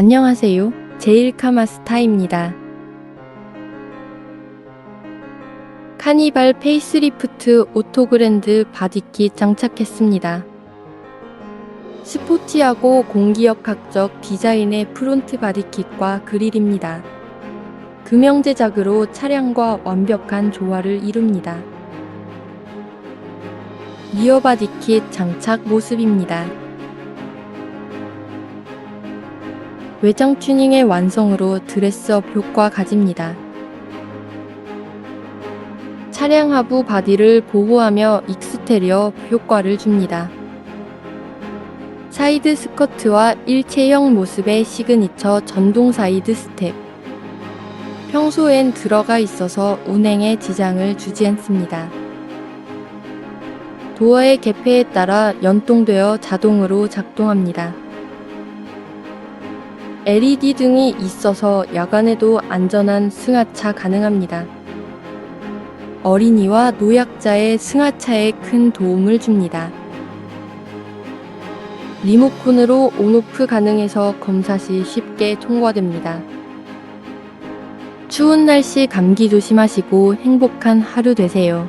안녕하세요. 제일카마스타입니다. 카니발 페이스리프트 오토그랜드 바디킷 장착했습니다. 스포티하고 공기역학적 디자인의 프론트 바디킷과 그릴입니다. 금형 제작으로 차량과 완벽한 조화를 이룹니다. 리어 바디킷 장착 모습입니다. 외장 튜닝의 완성으로 드레스업 효과 가집니다. 차량 하부 바디를 보호하며 익스테리어 효과를 줍니다. 사이드 스커트와 일체형 모습의 시그니처 전동 사이드 스텝. 평소엔 들어가 있어서 운행에 지장을 주지 않습니다. 도어의 개폐에 따라 연동되어 자동으로 작동합니다. LED 등이 있어서 야간에도 안전한 승하차 가능합니다. 어린이와 노약자의 승하차에 큰 도움을 줍니다. 리모컨으로 온오프 가능해서 검사 시 쉽게 통과됩니다. 추운 날씨 감기 조심하시고 행복한 하루 되세요.